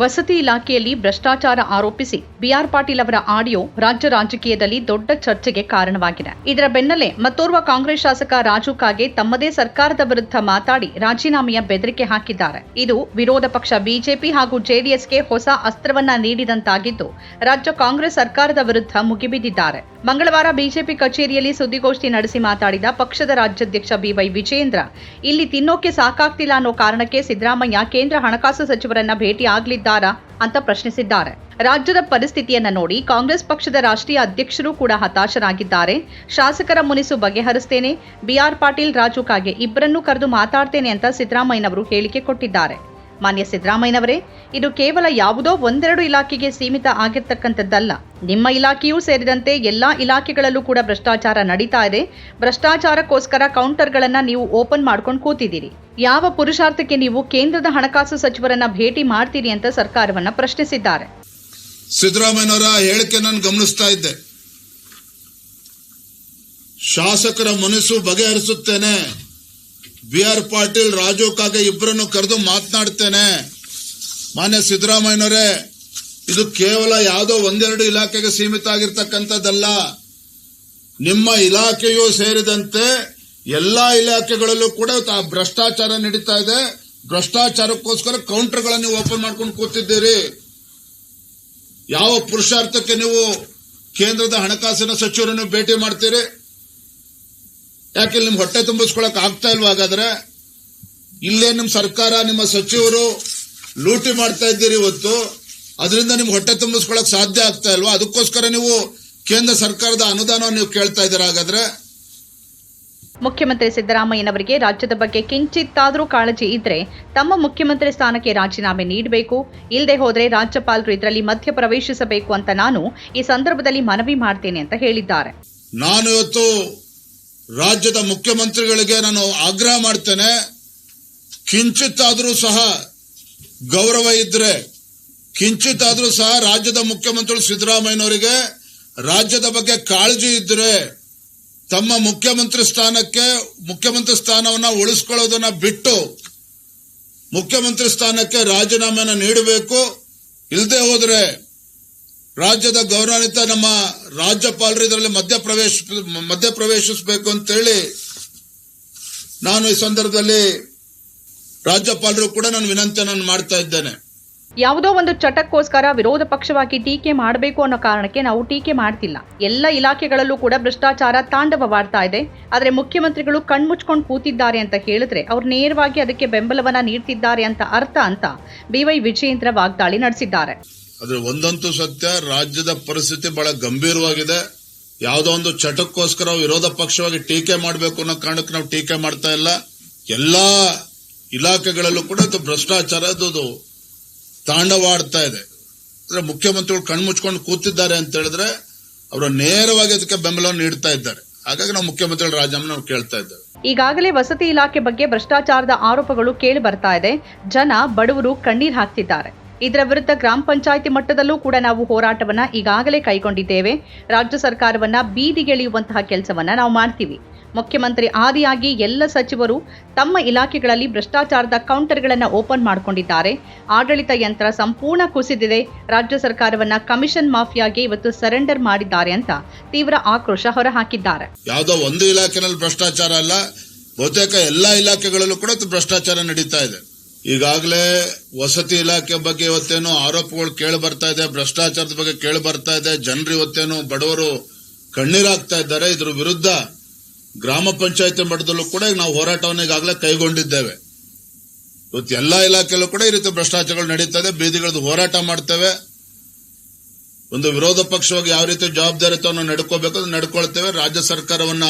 ವಸತಿ ಇಲಾಖೆಯಲ್ಲಿ ಭ್ರಷ್ಟಾಚಾರ ಆರೋಪಿಸಿ ಬಿಆರ್ ಪಾಟೀಲ್ ಅವರ ಆಡಿಯೋ ರಾಜ್ಯ ರಾಜಕೀಯದಲ್ಲಿ ದೊಡ್ಡ ಚರ್ಚೆಗೆ ಕಾರಣವಾಗಿದೆ. ಇದರ ಬೆನ್ನಲ್ಲೇ ಮತ್ತೋರ್ವ ಕಾಂಗ್ರೆಸ್ ಶಾಸಕ ರಾಜು ಕಾಗೆ ತಮ್ಮದೇ ಸರ್ಕಾರದ ವಿರುದ್ಧ ಮಾತಾಡಿ ರಾಜೀನಾಮೆಯ ಬೆದರಿಕೆ ಹಾಕಿದ್ದಾರೆ. ಇದು ವಿರೋಧ ಪಕ್ಷ ಬಿಜೆಪಿ ಹಾಗೂ ಜೆಡಿಎಸ್ಗೆ ಹೊಸ ಅಸ್ತ್ರವನ್ನ ನೀಡಿದಂತಾಗಿದ್ದು, ರಾಜ್ಯ ಕಾಂಗ್ರೆಸ್ ಸರ್ಕಾರದ ವಿರುದ್ಧ ಮುಗಿಬಿದ್ದಿದ್ದಾರೆ. ಮಂಗಳವಾರ ಬಿಜೆಪಿ ಕಚೇರಿಯಲ್ಲಿ ಸುದ್ದಿಗೋಷ್ಠಿ ನಡೆಸಿ ಮಾತಾಡಿದ ಪಕ್ಷದ ರಾಜ್ಯಾಧ್ಯಕ್ಷ ಬಿವೈ ವಿಜೇಂದ್ರ ಇಲ್ಲಿ ತಿನ್ನೋಕೆ ಸಾಕಾಗ್ತಿಲ್ಲ ಅನ್ನೋ ಕಾರಣಕ್ಕೆ ಸಿದ್ದರಾಮಯ್ಯ ಕೇಂದ್ರ ಹಣಕಾಸು ಸಚಿವರನ್ನ ಭೇಟಿ ಆಗ್ಲಿದ್ದಾರಾ ಅಂತ ಪ್ರಶ್ನಿಸಿದ್ದಾರೆ. ರಾಜ್ಯದ ಪರಿಸ್ಥಿತಿಯನ್ನ ನೋಡಿ ಕಾಂಗ್ರೆಸ್ ಪಕ್ಷದ ರಾಷ್ಟ್ರೀಯ ಅಧ್ಯಕ್ಷರು ಕೂಡ ಹತಾಶರಾಗಿದ್ದಾರೆ. ಶಾಸಕರ ಮುನಿಸು ಬಗೆಹರಿಸ್ತೇನೆ. ಬಿಆರ್ ಪಾಟೀಲ್, ರಾಜು ಕಾಗೆ ಇಬ್ಬರನ್ನೂ ಕರೆದು ಮಾತಾಡ್ತೇನೆ ಅಂತ ಸಿದ್ದರಾಮಯ್ಯನವರು ಹೇಳಿಕೆ ಕೊಟ್ಟಿದ್ದಾರೆ. ಮಾನ್ಯ ಸಿದ್ದರಾಮಯ್ಯನವರೇ, ಇದು ಕೇವಲ ಯಾವುದೋ ಒಂದೆರಡು ಇಲಾಖೆಗೆ ಸೀಮಿತ ಆಗಿರ್ತಕ್ಕಂಥದ್ದಲ್ಲ. ನಿಮ್ಮ ಇಲಾಖೆಯೂ ಸೇರಿದಂತೆ ಎಲ್ಲಾ ಇಲಾಖೆಗಳಲ್ಲೂ ಕೂಡ ಭ್ರಷ್ಟಾಚಾರ ನಡೀತಾ ಇದೆ. ಭ್ರಷ್ಟಾಚಾರಕ್ಕೋಸ್ಕರ ಕೌಂಟರ್ಗಳನ್ನು ನೀವು ಓಪನ್ ಮಾಡ್ಕೊಂಡು ಕೂತಿದ್ದೀರಿ. ಯಾವ ಪುರುಷಾರ್ಥಕ್ಕೆ ನೀವು ಕೇಂದ್ರದ ಹಣಕಾಸು ಸಚಿವರನ್ನ ಭೇಟಿ ಮಾಡ್ತೀರಿ ಅಂತ ಸರ್ಕಾರವನ್ನ ಪ್ರಶ್ನಿಸಿದ್ದಾರೆ. ಸಿದ್ದರಾಮಯ್ಯನವರ ಹೇಳಿಕೆ ನಾನು ಗಮನಿಸ್ತಾ ಇದ್ದೆ. ಶಾಸಕರ ಮನಸ್ಸು ಬಗೆಹರಿಸುತ್ತೇನೆ. ಬಿ ಆರ್ ಪಾಟೀಲ್, ರಾಜು ಕಾಗೆ ಇಬ್ಬರನ್ನು ಕರೆದು ಮಾತನಾಡ್ತೇನೆ. ಮಾನ್ಯ ಸಿದ್ದರಾಮಯ್ಯನವರೇ, ಇದು ಕೇವಲ ಯಾವುದೋ ಒಂದೆರಡು ಇಲಾಖೆಗೆ ಸೀಮಿತ ಆಗಿರ್ತಕ್ಕಂಥದ್ದಲ್ಲ. ನಿಮ್ಮ ಇಲಾಖೆಯೂ ಸೇರಿದಂತೆ ಎಲ್ಲಾ ಇಲಾಖೆಗಳಲ್ಲೂ ಕೂಡ ಭ್ರಷ್ಟಾಚಾರ ನಡೀತಾ ಇದೆ. ಭ್ರಷ್ಟಾಚಾರಕ್ಕೋಸ್ಕರ ಕೌಂಟರ್ಗಳನ್ನು ಓಪನ್ ಮಾಡ್ಕೊಂಡು ಕೂತಿದ್ದೀರಿ. ಯಾವ ಪುರುಷಾರ್ಥಕ್ಕೆ ನೀವು ಕೇಂದ್ರದ ಹಣಕಾಸಿನ ಸಚಿವರನ್ನು ಭೇಟಿ ಮಾಡ್ತೀರಿ? ಯಾಕೆ ನಿಮ್ ಹೊಟ್ಟೆ ತುಂಬಿಸ್ಕೊಳಕ್ ಆಗ್ತಾ ಇಲ್ವಾ ಹಾಗಾದ್ರೆ? ಇಲ್ಲೇ ನಿಮ್ ಸರ್ಕಾರ ನಿಮ್ಮ ಸಚಿವರು ಲೂಟಿ ಮಾಡ್ತಾ ಇದ್ದೀರಿ ಇವತ್ತು. ಅದರಿಂದ ನಿಮ್ ಹೊಟ್ಟೆ ತುಂಬಿಸ್ಕೊಳಕ್ ಸಾಧ್ಯ ಆಗ್ತಾ ಇಲ್ವಾ? ಅದಕ್ಕೋಸ್ಕರ ನೀವು ಕೇಂದ್ರ ಸರ್ಕಾರದ ಅನುದಾನವನ್ನು ನೀವು ಕೇಳ್ತಾ ಇದ್ದೀರಾ ಹಾಗಾದ್ರೆ? ಮುಖ್ಯಮಂತ್ರಿ ಸಿದ್ದರಾಮಯ್ಯನವರಿಗೆ ರಾಜ್ಯದ ಬಗ್ಗೆ ಕಿಂಚಿತ್ತಾದರೂ ಕಾಳಜಿ ಇದ್ರೆ ತಮ್ಮ ಮುಖ್ಯಮಂತ್ರಿ ಸ್ಥಾನಕ್ಕೆ ರಾಜೀನಾಮೆ ನೀಡಬೇಕು. ಇಲ್ಲದೆ ಹೋದರೆ ರಾಜ್ಯಪಾಲರು ಇದರಲ್ಲಿ ಮಧ್ಯ ಪ್ರವೇಶಿಸಬೇಕು ಅಂತ ನಾನು ಈ ಸಂದರ್ಭದಲ್ಲಿ ಮನವಿ ಮಾಡ್ತೇನೆ ಅಂತ ಹೇಳಿದ್ದಾರೆ. ನಾನು ಇವತ್ತು ರಾಜ್ಯದ ಮುಖ್ಯಮಂತ್ರಿಗಳಿಗೆ ನಾನು ಆಗ್ರಹ ಮಾಡ್ತೇನೆ. ಕಿಂಚಿತ್ತಾದರೂ ಸಹ ಗೌರವ ಇದ್ರೆ, ಕಿಂಚಿತ್ತಾದರೂ ಸಹ ರಾಜ್ಯದ ಮುಖ್ಯಮಂತ್ರಿಗಳು ಸಿದ್ದರಾಮಯ್ಯನವರಿಗೆ ರಾಜ್ಯದ ಬಗ್ಗೆ ಕಾಳಜಿ ಇದ್ರೆ ತಮ್ಮ ಮುಖ್ಯಮಂತ್ರಿ ಸ್ಥಾನಕ್ಕೆ ಮುಖ್ಯಮಂತ್ರಿ ಸ್ಥಾನವನ್ನ ಉಳಿಸ್ಕೊಳ್ಳೋದನ್ನ ಬಿಟ್ಟು ಮುಖ್ಯಮಂತ್ರಿ ಸ್ಥಾನಕ್ಕೆ ರಾಜೀನಾಮೆಯನ್ನು ನೀಡಬೇಕು. ಇಲ್ಲದೆ ಹೋದ್ರೆ ರಾಜ್ಯದ ಗೌರವಾನ್ವಿತ ನಮ್ಮ ರಾಜ್ಯಪಾಲರು ಇದರಲ್ಲಿ ಮಧ್ಯಪ್ರವೇಶ ಮಧ್ಯಪ್ರವೇಶಿಸಬೇಕು ಅಂತೇಳಿ ನಾನು ಈ ಸಂದರ್ಭದಲ್ಲಿ ರಾಜ್ಯಪಾಲರು ಕೂಡ ನಾನು ವಿನಂತಿಯನ್ನು ಮಾಡ್ತಾ ಇದ್ದೇನೆ. ಯಾವುದೋ ಒಂದು ಚಟಕ್ಕೋಸ್ಕರ ವಿರೋಧ ಪಕ್ಷವಾಗಿ ಟೀಕೆ ಮಾಡಬೇಕು ಅನ್ನೋ ಕಾರಣಕ್ಕೆ ನಾವು ಟೀಕೆ ಮಾಡ್ತಿಲ್ಲ. ಎಲ್ಲ ಇಲಾಖೆಗಳಲ್ಲೂ ಕೂಡ ಭ್ರಷ್ಟಾಚಾರ ತಾಂಡವವಾಡ್ತಾ ಇದೆ. ಆದರೆ ಮುಖ್ಯಮಂತ್ರಿಗಳು ಕಣ್ಮುಚ್ಕೊಂಡು ಕೂತಿದ್ದಾರೆ ಅಂತ ಹೇಳಿದ್ರೆ ಅವ್ರು ನೇರವಾಗಿ ಅದಕ್ಕೆ ಬೆಂಬಲವನ್ನ ನೀಡ್ತಿದ್ದಾರೆ ಅಂತ ಅರ್ಥ ಅಂತ ಬಿವೈ ವಿಜಯೇಂದ್ರ ವಾಗ್ದಾಳಿ ನಡೆಸಿದ್ದಾರೆ. ಆದ್ರೆ ಒಂದಂತೂ ಸತ್ಯ, ರಾಜ್ಯದ ಪರಿಸ್ಥಿತಿ ಬಹಳ ಗಂಭೀರವಾಗಿದೆ. ಯಾವುದೋ ಒಂದು ಚಟಕ್ಕೋಸ್ಕರ ವಿರೋಧ ಪಕ್ಷವಾಗಿ ಟೀಕೆ ಮಾಡಬೇಕು ಅನ್ನೋ ಕಾರಣಕ್ಕೆ ನಾವು ಟೀಕೆ ಮಾಡ್ತಾ ಇಲ್ಲ. ಎಲ್ಲಾ ಇಲಾಖೆಗಳಲ್ಲೂ ಕೂಡ ಇದು ಭ್ರಷ್ಟಾಚಾರ, ಅದು ತಾಂಡವಾಡ್ತಾ ಇದೆ. ಅಂದ್ರೆ ಮುಖ್ಯಮಂತ್ರಿಗಳು ಕಣ್ಮುಚ್ಕೊಂಡು ಕೂತಿದ್ದಾರೆ ಅಂತ ಹೇಳಿದ್ರೆ ಅವರು ನೇರವಾಗಿ ಅದಕ್ಕೆ ಬೆಂಬಲವನ್ನು ನೀಡ್ತಾ ಇದ್ದಾರೆ. ಹಾಗಾಗಿ ನಾವು ಮುಖ್ಯಮಂತ್ರಿಗಳ ರಾಜೀನಾಮೆ ನಾವು ಕೇಳ್ತಾ ಇದ್ದೇವೆ. ಈಗಾಗಲೇ ವಸತಿ ಇಲಾಖೆ ಬಗ್ಗೆ ಭ್ರಷ್ಟಾಚಾರದ ಆರೋಪಗಳು ಕೇಳಿ ಬರ್ತಾ ಇದೆ. ಜನ ಬಡವರು ಕಣ್ಣೀರ್ ಹಾಕ್ತಿದ್ದಾರೆ. ಇದರ ವಿರುದ್ಧ ಗ್ರಾಮ ಪಂಚಾಯಿತಿ ಮಟ್ಟದಲ್ಲೂ ಕೂಡ ನಾವು ಹೋರಾಟವನ್ನ ಈಗಾಗಲೇ ಕೈಗೊಂಡಿದ್ದೇವೆ. ರಾಜ್ಯ ಸರ್ಕಾರವನ್ನ ಬೀದಿಗೆಳೆಯುವಂತಹ ಕೆಲಸವನ್ನ ನಾವು ಮಾಡ್ತೀವಿ. ಮುಖ್ಯಮಂತ್ರಿ ಆದಿಯಾಗಿ ಎಲ್ಲ ಸಚಿವರು ತಮ್ಮ ಇಲಾಖೆಗಳಲ್ಲಿ ಭ್ರಷ್ಟಾಚಾರದ ಕೌಂಟರ್ಗಳನ್ನು ಓಪನ್ ಮಾಡಿಕೊಂಡಿದ್ದಾರೆ. ಆಡಳಿತ ಯಂತ್ರ ಸಂಪೂರ್ಣ ಕುಸಿದಿದೆ. ರಾಜ್ಯ ಸರ್ಕಾರವನ್ನ ಕಮಿಷನ್ ಮಾಫಿಯಾಗೆ ಇವತ್ತು ಸರೆಂಡರ್ ಮಾಡಿದ್ದಾರೆ ಅಂತ ತೀವ್ರ ಆಕ್ರೋಶ ಹೊರಹಾಕಿದ್ದಾರೆ. ಯಾವುದೋ ಒಂದು ಇಲಾಖೆನಲ್ಲಿ ಭ್ರಷ್ಟಾಚಾರ ಅಲ್ಲ, ಬಹುತೇಕ ಎಲ್ಲಾ ಇಲಾಖೆಗಳಲ್ಲೂ ಕೂಡ ಭ್ರಷ್ಟಾಚಾರ ನಡೀತಾ ಇದೆ. ಈಗಾಗಲೇ ವಸತಿ ಇಲಾಖೆ ಬಗ್ಗೆ ಇವತ್ತೇನು ಆರೋಪಗಳು ಕೇಳಿ ಬರ್ತಾ ಇದೆ, ಭ್ರಷ್ಟಾಚಾರದ ಬಗ್ಗೆ ಕೇಳಿ ಬರ್ತಾ ಇದೆ, ಜನರು ಇವತ್ತೇನು ಬಡವರು ಕಣ್ಣೀರಾಗ್ತಾ ಇದ್ದಾರೆ. ಇದ್ರ ವಿರುದ್ಧ ಗ್ರಾಮ ಪಂಚಾಯತಿ ಮಟ್ಟದಲ್ಲೂ ಕೂಡ ನಾವು ಹೋರಾಟವನ್ನು ಈಗಾಗಲೇ ಕೈಗೊಂಡಿದ್ದೇವೆ. ಇವತ್ತು ಎಲ್ಲ ಇಲಾಖೆಯಲ್ಲೂ ಕೂಡ ಈ ರೀತಿ ಭ್ರಷ್ಟಾಚಾರಗಳು ನಡೀತಾ ಇದೆ ಬೀದಿಗಳದ್ದು ಹೋರಾಟ ಮಾಡ್ತೇವೆ. ಒಂದು ವಿರೋಧ ಪಕ್ಷವಾಗಿ ಯಾವ ರೀತಿ ಜವಾಬ್ದಾರಿತವನ್ನು ನಡ್ಕೋಬೇಕು ನಡ್ಕೊಳ್ತೇವೆ. ರಾಜ್ಯ ಸರ್ಕಾರವನ್ನ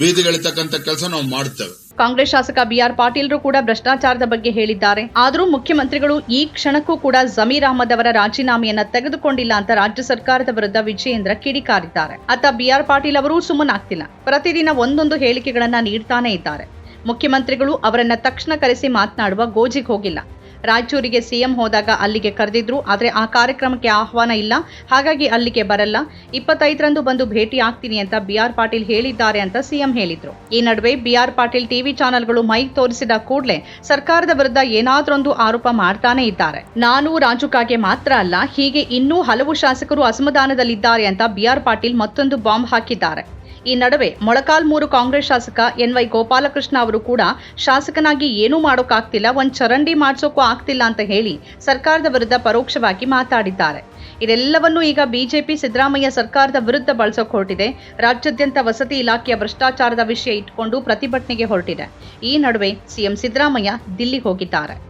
ಬೀದಿಗೆಳಿತಕ್ಕಂಥ ಕೆಲಸ ನಾವು ಮಾಡ್ತೇವೆ ಕಾಂಗ್ರೆಸ್ ಶಾಸಕ ಬಿಆರ್ ಪಾಟೀಲ್ರು ಕೂಡ ಭ್ರಷ್ಟಾಚಾರದ ಬಗ್ಗೆ ಹೇಳಿದ್ದಾರೆ. ಆದರೂ ಮುಖ್ಯಮಂತ್ರಿಗಳು ಈ ಕ್ಷಣಕ್ಕೂ ಕೂಡ ಜಮೀರ್ ಅಹಮದ್ ಅವರ ರಾಜೀನಾಮೆಯನ್ನ ತೆಗೆದುಕೊಂಡಿಲ್ಲ ಅಂತ ರಾಜ್ಯ ಸರ್ಕಾರದ ವಿರುದ್ಧ ವಿಜಯೇಂದ್ರ ಕಿಡಿಕಾರಿದ್ದಾರೆ. ಅತ್ತ ಬಿಆರ್ ಪಾಟೀಲ್ ಅವರು ಸುಮ್ಮನಾಗ್ತಿಲ್ಲ. ಪ್ರತಿದಿನ ಒಂದೊಂದು ಹೇಳಿಕೆಗಳನ್ನ ನೀಡ್ತಾನೆ ಇದ್ದಾರೆ. ಮುಖ್ಯಮಂತ್ರಿಗಳು ಅವರನ್ನ ತಕ್ಷಣ ಕರೆಸಿ ಮಾತನಾಡುವ ಗೋಜಿಗೆ ಹೋಗಿಲ್ಲ. ರಾಯಚೂರಿಗೆ ಸಿಎಂ ಹೋದಾಗ ಅಲ್ಲಿಗೆ ಕರೆದಿದ್ರು, ಆದರೆ ಆ ಕಾರ್ಯಕ್ರಮಕ್ಕೆ ಆಹ್ವಾನ ಇಲ್ಲ. ಹಾಗಾಗಿ ಅಲ್ಲಿಗೆ ಬರಲ್ಲ. ಇಪ್ಪತ್ತೈದರಂದು ಬಂದು ಭೇಟಿ ಆಗ್ತೀನಿ ಅಂತ ಬಿ ಆರ್ ಪಾಟೀಲ್ ಹೇಳಿದ್ದಾರೆ ಅಂತ ಸಿಎಂ ಹೇಳಿದ್ರು. ಈ ನಡುವೆ ಬಿ ಆರ್ ಪಾಟೀಲ್ ಟಿವಿ ಚಾನೆಲ್ಗಳು ಮೈಕ್ ತೋರಿಸಿದ ಕೂಡಲೇ ಸರ್ಕಾರದ ವಿರುದ್ಧ ಏನಾದ್ರೊಂದು ಆರೋಪ ಮಾಡ್ತಾನೆ ಇದ್ದಾರೆ. ನಾನು ರಾಜು ಕಾಗೆ ಮಾತ್ರ ಅಲ್ಲ, ಹೀಗೆ ಇನ್ನೂ ಹಲವು ಶಾಸಕರು ಅಸಮಾಧಾನದಲ್ಲಿದ್ದಾರೆ ಅಂತ ಬಿ ಆರ್ ಪಾಟೀಲ್ ಮತ್ತೊಂದು ಬಾಂಬ್ ಹಾಕಿದ್ದಾರೆ. ಈ ನಡುವೆ ಮೊಳಕಾಲ್ಮೂರು ಕಾಂಗ್ರೆಸ್ ಶಾಸಕ ಎನ್ ವೈ ಗೋಪಾಲಕೃಷ್ಣ ಅವರು ಕೂಡ ಶಾಸಕನಾಗಿ ಏನೂ ಮಾಡೋಕ್ಕಾಗ್ತಿಲ್ಲ, ಒಂದು ಚರಂಡಿ ಮಾಡ್ಸೋಕ್ಕೂ ಆಗ್ತಿಲ್ಲ ಅಂತ ಹೇಳಿ ಸರ್ಕಾರದ ವಿರುದ್ಧ ಪರೋಕ್ಷವಾಗಿ ಮಾತಾಡಿದ್ದಾರೆ. ಇದೆಲ್ಲವನ್ನೂ ಈಗ ಬಿಜೆಪಿ ಸಿದ್ದರಾಮಯ್ಯ ಸರ್ಕಾರದ ವಿರುದ್ಧ ಬಳಸೋಕೆ ಹೊರಟಿದೆ. ರಾಜ್ಯಾದ್ಯಂತ ವಸತಿ ಇಲಾಖೆಯ ಭ್ರಷ್ಟಾಚಾರದ ವಿಷಯ ಇಟ್ಕೊಂಡು ಪ್ರತಿಭಟನೆಗೆ ಹೊರಟಿದೆ. ಈ ನಡುವೆ ಸಿಎಂ ಸಿದ್ದರಾಮಯ್ಯ ದಿಲ್ಲಿ ಹೋಗಿದ್ದಾರೆ.